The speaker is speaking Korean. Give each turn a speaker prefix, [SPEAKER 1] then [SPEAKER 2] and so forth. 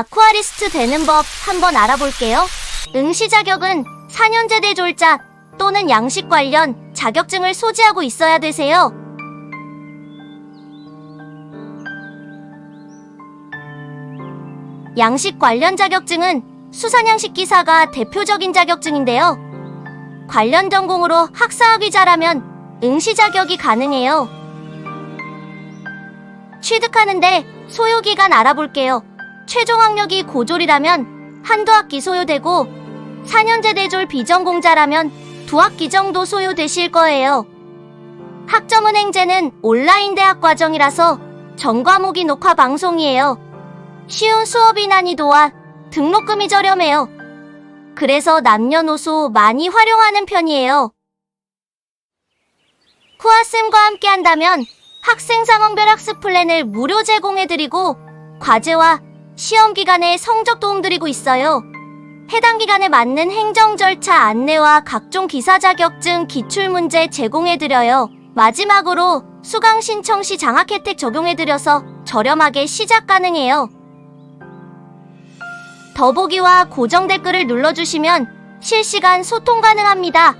[SPEAKER 1] 아쿠아리스트 되는 법 한번 알아볼게요. 응시 자격은 4년제 대졸자 또는 양식 관련 자격증을 소지하고 있어야 되세요. 양식 관련 자격증은 수산양식 기사가 대표적인 자격증인데요. 관련 전공으로 학사학위 자라면 응시 자격이 가능해요. 취득하는데 소요 기간 알아볼게요. 최종 학력이 고졸이라면 한두 학기 소요되고 4년제 대졸 비전공자라면 두 학기 정도 소요되실 거예요. 학점은행제는 온라인 대학 과정이라서 전 과목이 녹화 방송이에요. 쉬운 수업이 난이도와 등록금이 저렴해요. 그래서 남녀노소 많이 활용하는 편이에요. 쿠아쌤과 함께 한다면 학생 상황별 학습 플랜을 무료 제공해드리고 과제와 시험 기간에 성적 도움 드리고 있어요. 해당 기간에 맞는 행정 절차 안내와 각종 기사 자격증 기출 문제 제공해 드려요. 마지막으로 수강 신청 시 장학 혜택 적용해 드려서 저렴하게 시작 가능해요. 더보기와 고정 댓글을 눌러 주시면 실시간 소통 가능합니다.